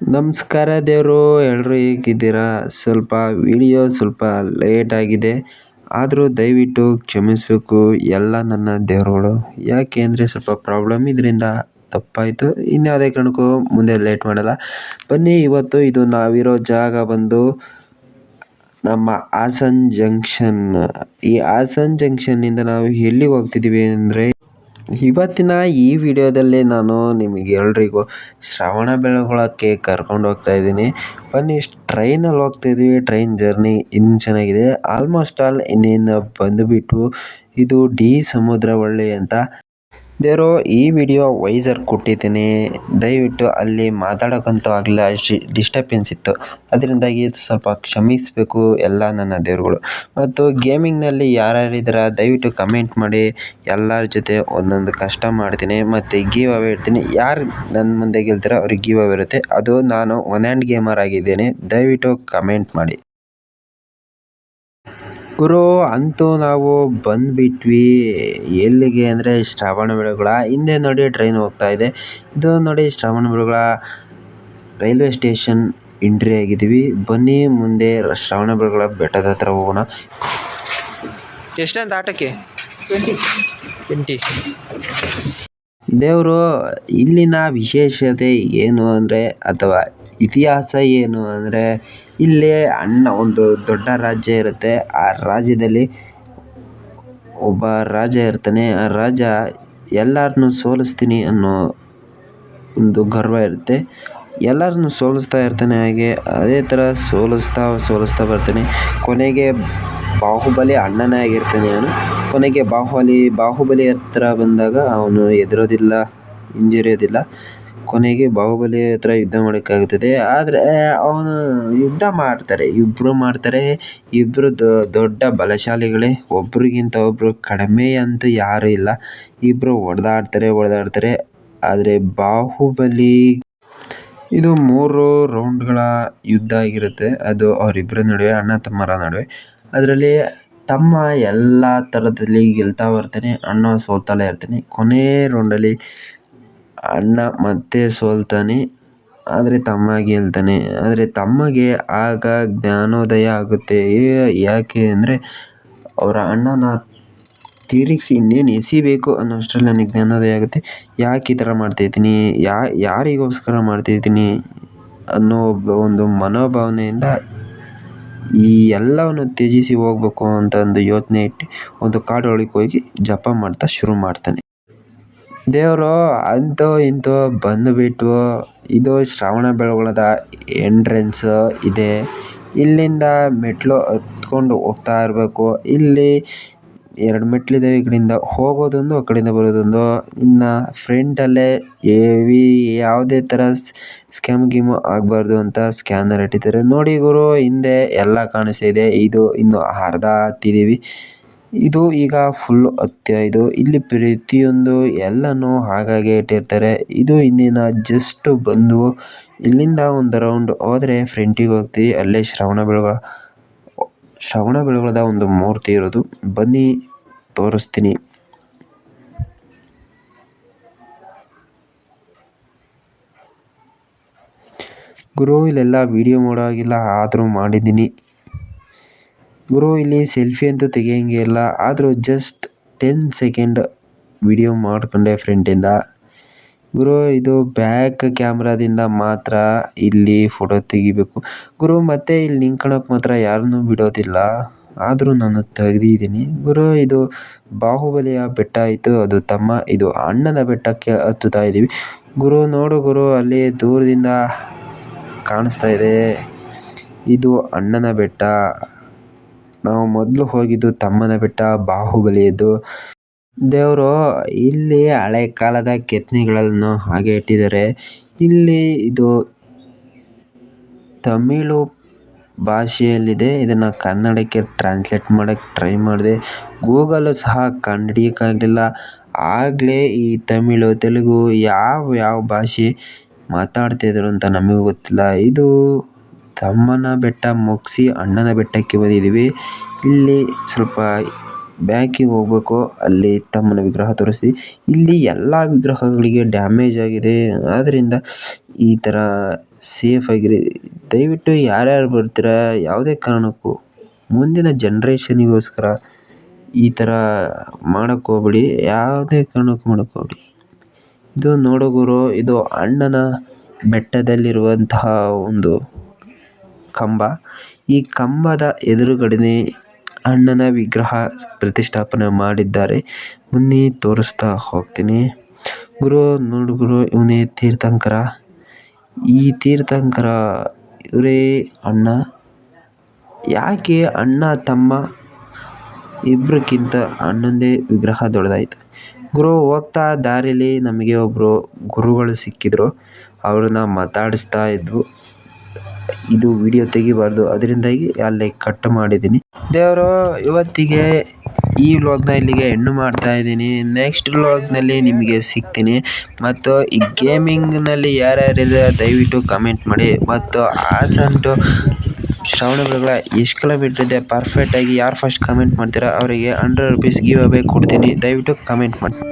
ನಮಸ್ಕಾರ ದೇವರು ಎಲ್ಲರೂ ಹೇಗಿದ್ದೀರಾ? ಸ್ವಲ್ಪ ವಿಡಿಯೋ ಸ್ವಲ್ಪ ಲೇಟ್ ಆಗಿದೆ. ಆದರೂ ದಯವಿಟ್ಟು ಕ್ಷಮಿಸಬೇಕು. ಎಲ್ಲ ನನ್ನ ದೇವರುಗಳು. ಯಾಕೆ ಅಂದರೆ ಸ್ವಲ್ಪ ಪ್ರಾಬ್ಲಮ್ ಇದರಿಂದ ತಪ್ಪಾಯಿತು. ಇನ್ಯಾವುದೇ ಕಾರಣಕ್ಕೂ ಮುಂದೆ ಲೇಟ್ ಮಾಡಲ್ಲ. ಬನ್ನಿ, ಇವತ್ತು ಇದು ನಾವಿರೋ ಜಾಗ ಬಂದು ನಮ್ಮ ಹಾಸನ್ ಜಂಕ್ಷನ್ ಈ ಹಾಸನ್ ಜಂಕ್ಷನ್ನಿಂದ ನಾವು ಎಲ್ಲಿಗೆ ಹೋಗ್ತಿದ್ದೀವಿ ಅಂದರೆ ಇವತ್ತಿನ ಈ ವಿಡಿಯೋದಲ್ಲಿ ನಾನು ನಿಮಗೆ ಎಲ್ರಿಗೂ ಶ್ರವಣ ಬೆಳಗೊಳಕ್ಕೆ ಕರ್ಕೊಂಡು ಹೋಗ್ತಾ ಇದ್ದೀನಿ. ಬನ್ನಿ, ಟ್ರೈನಲ್ಲಿ ಹೋಗ್ತಾ ಇದ್ದೀವಿ. ಟ್ರೈನ್ ಜರ್ನಿ ಇನ್ನು ಚೆನ್ನಾಗಿದೆ. ಆಲ್ಮೋಸ್ಟ್ ಆಲ್ ಇನ್ನೇನು ಬಂದುಬಿಟ್ಟು ಇದು ಡಿ ಸಮುದ್ರವಳ್ಳಿ ಅಂತ ದೇವರು, ಈ ವಿಡಿಯೋ ವೈಸರ್ ಕೊಟ್ಟಿದ್ದೀನಿ. ದಯವಿಟ್ಟು ಅಲ್ಲಿ ಮಾತಾಡೋಕ್ಕಂತೂ ಆಗಲಿಲ್ಲ. ಡಿಸ್ಟರ್ಬೆನ್ಸ್ ಇತ್ತು. ಅದರಿಂದಾಗಿ ಸ್ವಲ್ಪ ಕ್ಷಮಿಸಬೇಕು ಎಲ್ಲ ನನ್ನ ದೇವರುಗಳು. ಮತ್ತು ಗೇಮಿಂಗ್ನಲ್ಲಿ ಯಾರ್ಯಾರಿದ್ದೀರಾ, ದಯವಿಟ್ಟು ಕಮೆಂಟ್ ಮಾಡಿ. ಎಲ್ಲರ ಜೊತೆ ಒಂದೊಂದು ಕಷ್ಟ ಮಾಡ್ತೀನಿ. ಮತ್ತು ಗೀವ್ ಅವೇ ಇಡ್ತೀನಿ ಯಾರು ನನ್ನ ಮುಂದೆ ಗೆಲ್ತೀರೋ, ಅವ್ರಿಗೆ ಗೀವ್ ಅವೇ ಇರುತ್ತೆ. ಅದು ನಾನು ಒನ್ ಆ್ಯಂಡ್ ಗೇಮರ್ ಆಗಿದ್ದೇನೆ. ದಯವಿಟ್ಟು ಕಮೆಂಟ್ ಮಾಡಿ. ಗುರು ಅಂತೂ ನಾವು ಬಂದುಬಿಟ್ವಿ. ಎಲ್ಲಿಗೆ ಅಂದರೆ ಶ್ರವಣಬೆಳಗೊಳ ಹಿಂದೆ ನೋಡಿ ಟ್ರೈನ್ ಹೋಗ್ತಾ ಇದೆ. ಇದು ನೋಡಿ ಶ್ರವಣಬೆಳಗೊಳ ರೈಲ್ವೆ ಸ್ಟೇಷನ್ ಎಂಟ್ರಿ ಆಗಿದ್ದೀವಿ. ಬನ್ನಿ ಮುಂದೆ ಶ್ರವಣಬೆಳಗೊಳ ಬೆಟ್ಟದ ಹತ್ರ ಹೋಗೋಣ. ಎಷ್ಟಂತ ಆಟಕ್ಕೆ? ಟ್ವೆಂಟಿ ದೇವರು, ಇಲ್ಲಿನ ವಿಶೇಷತೆ ಏನು ಅಂದರೆ, ಅಥವಾ ಇತಿಹಾಸ ಏನು ಅಂದರೆ, ಇಲ್ಲಿ ಅಣ್ಣ, ಒಂದು ದೊಡ್ಡ ರಾಜ್ಯ ಇರುತ್ತೆ. ಆ ರಾಜ್ಯದಲ್ಲಿ ಒಬ್ಬ ರಾಜ ಇರ್ತಾನೆ. ಆ ರಾಜ ಎಲ್ಲರನ್ನೂ ಸೋಲಿಸ್ತೀನಿ ಅನ್ನೋ ಒಂದು ಗರ್ವ ಇರುತ್ತೆ. ಎಲ್ಲರನ್ನೂ ಸೋಲಿಸ್ತಾ ಇರ್ತಾನೆ ಹಾಗೆ, ಅದೇ ಥರ ಸೋಲಿಸ್ತಾ ಸೋಲಿಸ್ತಾ ಬರ್ತಾನೆ. ಕೊನೆಗೆ ಬಾಹುಬಲಿ ಅಣ್ಣನೇ ಆಗಿರ್ತಾನೆ ಅವನು. ಕೊನೆಗೆ ಬಾಹುಬಲಿ ಬಾಹುಬಲಿ ಹತ್ರ ಬಂದಾಗ ಅವನು ಹೆದರೋದಿಲ್ಲ ಹಿಂಜರಿಯೋದಿಲ್ಲ. ಕೊನೆಗೆ ಬಾಹುಬಲಿ ಹತ್ರ ಯುದ್ಧ ಮಾಡೋಕ್ಕಾಗುತ್ತದೆ ಆದರೆ, ಅವನು ಯುದ್ಧ ಮಾಡ್ತಾರೆ ಇಬ್ಬರು ಮಾಡ್ತಾರೆ. ಇಬ್ಬರು ದೊಡ್ಡ ಬಲಶಾಲಿಗಳೇ, ಒಬ್ರಿಗಿಂತ ಒಬ್ಬರು ಕಡಿಮೆ ಅಂತೂ ಯಾರೂ ಇಲ್ಲ. ಇಬ್ಬರು ಹೊಡೆದಾಡ್ತಾರೆ ಹೊಡೆದಾಡ್ತಾರೆ ಆದರೆ ಬಾಹುಬಲಿ, ಇದು ಮೂರು ರೌಂಡ್ಗಳ ಯುದ್ಧ ಆಗಿರುತ್ತೆ. ಅದು ಅವರಿಬ್ಬರ ನಡುವೆ, ಅಣ್ಣ ತಮ್ಮರ ನಡುವೆ. ಅದರಲ್ಲಿ ತಮ್ಮ ಎಲ್ಲ ಥರದಲ್ಲಿ ಗೆಲ್ತಾ ಬರ್ತಾನೆ ಅಣ್ಣ ಸೋಲ್ತಲೇ ಇರ್ತಾನೆ. ಕೊನೆ ರೌಂಡಲ್ಲಿ ಅಣ್ಣ ಮತ್ತೆ ಸೋಲ್ತಾನೆ, ಆದರೆ ತಮ್ಮ ಗೆಲ್ತಾನೆ. ಆದರೆ ತಮ್ಮಗೆ ಆಗ ಜ್ಞಾನೋದಯ ಆಗುತ್ತೆ. ಯಾಕೆ ಅಂದರೆ ಅವರ ಅಣ್ಣನ ತಿರುಗಿಸಿ ಇನ್ನೇನು ಎಸಿಬೇಕು ಅನ್ನೋಷ್ಟರಲ್ಲಿ ನನಗೆ ಜ್ಞಾನೋದಯ ಆಗುತ್ತೆ. ಯಾಕೆ ಈ ಥರ ಮಾಡ್ತಾಯಿದ್ದೀನಿ ಯಾರಿಗೋಸ್ಕರ ಮಾಡ್ತಾಯಿದ್ದೀನಿ ಅನ್ನೋ ಒಂದು ಮನೋಭಾವನೆಯಿಂದ ಈ ಎಲ್ಲವನ್ನು ತ್ಯಜಿಸಿ ಹೋಗ್ಬೇಕು ಅಂತ ಒಂದು ಯೋಚನೆ ಇಟ್ಟು ಒಂದು ಕಾಡೊಳಗೆ ಹೋಗಿ ಜಪ ಮಾಡ್ತಾ ಶುರು ಮಾಡ್ತಾನೆ. ದೇವರು ಅಂತೂ ಇಂಥೋ ಬಂದುಬಿಟ್ಟು ಇದು ಶ್ರವಣ ಬೆಳಗೊಳದ ಎಂಟ್ರೆನ್ಸ್ ಇದೆ. ಇಲ್ಲಿಂದ ಮೆಟ್ಟಿಲು ಹತ್ಕೊಂಡು ಹೋಗ್ತಾ ಇರಬೇಕು. ಇಲ್ಲಿ ಎರಡು ಮೆಟ್ಲಿದೆ ಈ ಕಡೆಯಿಂದ. ಹೋಗೋದೊಂದು, ಆ ಕಡೆಯಿಂದ ಬರೋದೊಂದು. ಇನ್ನು ಫ್ರಂಟಲ್ಲೇ ಹೆವಿ ಯಾವುದೇ ಥರ ಸ್ಕ್ಯಾಮ್ ಗೀಮು ಆಗಬಾರ್ದು ಅಂತ ಸ್ಕ್ಯಾನರ್ ಇಟ್ಟಿದ್ದಾರೆ. ನೋಡಿ ಗುರು, ಹಿಂದೆ ಎಲ್ಲ ಕಾಣಿಸ್ತಾ ಇದೆ. ಇನ್ನು ಅರ್ಧ ಹತ್ತಿದ್ದೀವಿ ಇದು ಈಗ ಫುಲ್ ಹತ್ತಿ ಇದು ಇಲ್ಲಿ ಪ್ರತಿಯೊಂದು ಎಲ್ಲನೂ ಹಾಗಾಗಿ ಇಟ್ಟಿರ್ತಾರೆ. ಇದು ಇನ್ನೇನು ಜಸ್ಟ್ ಬಂದು ಇಲ್ಲಿಂದ ಒಂದು ರೌಂಡ್ ಹೋದರೆ ಫ್ರಂಟಿಗೆ ಹೋಗ್ತೀವಿ. ಅಲ್ಲೇ ಶ್ರವಣ ಬೆಳಗೊಳ, ಶ್ರವಣ ಬೆಳಗೊಳದ ಒಂದು ಮೂರ್ತಿ ಇರೋದು. ಬನ್ನಿ ತೋರಿಸ್ತೀನಿ. ಗುರು, ಇಲ್ಲೆಲ್ಲ ವೀಡಿಯೋ ಮಾಡೋ ಹಾಗಿಲ್ಲ ಆದರೂ ಮಾಡಿದ್ದೀನಿ. ಗುರು, ಇಲ್ಲಿ ಸೆಲ್ಫಿ ಅಂತೂ ತೆಗಿಯೋಂಗೆ ಇಲ್ಲ, ಆದರೂ ಜಸ್ಟ್ ಟೆನ್ ಸೆಕೆಂಡ್ ವಿಡಿಯೋ ಮಾಡಿಕೊಂಡೆ ಫ್ರೆಂಡಿಂದ ಗುರು, ಇದು ಬ್ಯಾಕ್ ಕ್ಯಾಮ್ರಾದಿಂದ ಮಾತ್ರ ಇಲ್ಲಿ ಫೋಟೋ ತೆಗಿಬೇಕು. ಗುರು, ಮತ್ತೆ ಇಲ್ಲಿ ನಿಂತ್ಕೊಳ್ಳೋಕೆ ಮಾತ್ರ ಯಾರನ್ನೂ ಬಿಡೋದಿಲ್ಲ. ಆದರೂ ನಾನು ತೆಗ್ದಿದ್ದೀನಿ. ಗುರು, ಇದು ಬಾಹುಬಲಿಯ ಬೆಟ್ಟ ಆಯಿತು ಅದು ತಮ್ಮ, ಇದು ಅಣ್ಣನ ಬೆಟ್ಟಕ್ಕೆ ಹತ್ತುತ್ತಾ ಇದ್ದೀವಿ. ಗುರು, ನೋಡು ಗುರು, ಅಲ್ಲಿ ದೂರದಿಂದ ಕಾಣಿಸ್ತಾ ಇದೆ. ಇದು ಅಣ್ಣನ ಬೆಟ್ಟ. ನಾವು ಮೊದಲು ಹೋಗಿದ್ದು ತಮ್ಮನ ಬೆಟ್ಟ, ಬಾಹುಬಲಿಯದ್ದು. ದೇವರು ಇಲ್ಲಿ ಹಳೆ ಕಾಲದ ಕೆತ್ತನೆಗಳನ್ನು ಹಾಗೆ ಇಟ್ಟಿದ್ದಾರೆ. ಇಲ್ಲಿ ಇದು ತಮಿಳು ಭಾಷೆಯಲ್ಲಿದೆ. ಇದನ್ನು ಕನ್ನಡಕ್ಕೆ ಟ್ರಾನ್ಸ್ಲೇಟ್ ಮಾಡೋಕ್ಕೆ ಟ್ರೈ ಮಾಡಿದೆ. ಗೂಗಲ್ಲು ಸಹ ಕಂಡುಹಿಡಿಯೋಕ್ಕಾಗಲಿಲ್ಲ ಆಗಲೇ ಈ ತಮಿಳು, ತೆಲುಗು ಯಾವ ಯಾವ ಭಾಷೆ ಮಾತಾಡ್ತಿದ್ರು ಅಂತ ನಮಗೂ ಗೊತ್ತಿಲ್ಲ. ಇದು ತಮ್ಮನ ಬೆಟ್ಟ ಮುಗಿಸಿ ಅಣ್ಣನ ಬೆಟ್ಟಕ್ಕೆ ಬಂದಿದ್ದೀವಿ ಇಲ್ಲಿ ಸ್ವಲ್ಪ ಬ್ಯಾಂಕಿಗೆ ಹೋಗ್ಬೇಕು, ಅಲ್ಲಿ ತಮ್ಮನ ವಿಗ್ರಹ ತೋರಿಸಿ. ಇಲ್ಲಿ ಎಲ್ಲ ವಿಗ್ರಹಗಳಿಗೆ ಡ್ಯಾಮೇಜ್ ಆಗಿದೆ. ಆದ್ದರಿಂದ ಈ ಥರ ಸೇಫ್ ಆಗಿರಿ ದಯವಿಟ್ಟು ಯಾರ್ಯಾರು ಬರ್ತೀರಾ, ಯಾವುದೇ ಕಾರಣಕ್ಕೂ. ಮುಂದಿನ ಜನ್ರೇಷನಿಗೋಸ್ಕರ ಈ ಥರ ಮಾಡಕ್ಕೆ ಹೋಗ್ಬೇಡಿ. ಯಾವುದೇ ಕಾರಣಕ್ಕೂ ಮಾಡಕ್ಕೆ ಹೋಗ್ಬೇಡಿ. ಇದು ನೋಡು ಗುರು, ಇದು ಅಣ್ಣನ ಬೆಟ್ಟದಲ್ಲಿರುವಂತಹ ಒಂದು ಕಂಬ. ಈ ಕಂಬದ ಎದುರುಗಡೆನೆ ಅಣ್ಣನ ವಿಗ್ರಹ ಪ್ರತಿಷ್ಠಾಪನೆ ಮಾಡಿದ್ದಾರೆ. ಮುನ್ನಿ ತೋರಿಸ್ತಾ ಹೋಗ್ತೀನಿ. ಗುರು, ನೋಡು ಗುರು, ಇವನೇ ತೀರ್ಥಂಕರ. ಈ ತೀರ್ಥಂಕರ ಇವರೇ ಅಣ್ಣ. ಯಾಕೆ ಅಣ್ಣ ತಮ್ಮ ಇಬ್ಬರಿಗಿಂತ ಅಣ್ಣಂದೇ ವಿಗ್ರಹ ದೊಡ್ಡದಾಯಿತು? ಗುರು, ಹೋಗ್ತಾ ದಾರಿಲಿ ನಮಗೆ ಒಬ್ಬರು ಗುರುಗಳು ಸಿಕ್ಕಿದ್ರು. ಅವ್ರನ್ನ ಮಾತಾಡಿಸ್ತಾ ಇದ್ವು. ಇದು ವಿಡಿಯೋ ತೆಗಿಬಾರ್ದು. ಅದರಿಂದಾಗಿ ಅಲ್ಲಿ ಕಟ್ ಮಾಡಿದ್ದೀನಿ. ದೇವರು, ಇವತ್ತಿಗೆ ಈ ವ್ಲಾಗ್ನ ಇಲ್ಲಿಗೆ ಹೆಣ್ಣು ಮಾಡ್ತಾ ಇದ್ದೀನಿ. ನೆಕ್ಸ್ಟ್ ವ್ಲಾಗ್ನಲ್ಲಿ ನಿಮಗೆ ಸಿಗ್ತೀನಿ. ಮತ್ತು ಈ ಗೇಮಿಂಗ್ನಲ್ಲಿ ಯಾರ್ಯಾರಿದೆ ದಯವಿಟ್ಟು ಕಮೆಂಟ್ ಮಾಡಿ. ಮತ್ತು ಆಸಂಟು ಶ್ರವಣ ಶ್ರವಣಬೆಳಗೊಳ ಎಷ್ಟು ಇದೆ ಪರ್ಫೆಕ್ಟಾಗಿ ಯಾರು ಫಸ್ಟ್ ಕಮೆಂಟ್ ಮಾಡ್ತೀರಾ, ಅವರಿಗೆ ಹಂಡ್ರೆಡ್ ರುಪೀಸ್ ಗಿವ್ ಅವೇ ಕೊಡ್ತೀನಿ. ದಯವಿಟ್ಟು ಕಮೆಂಟ್ ಮಾಡಿ.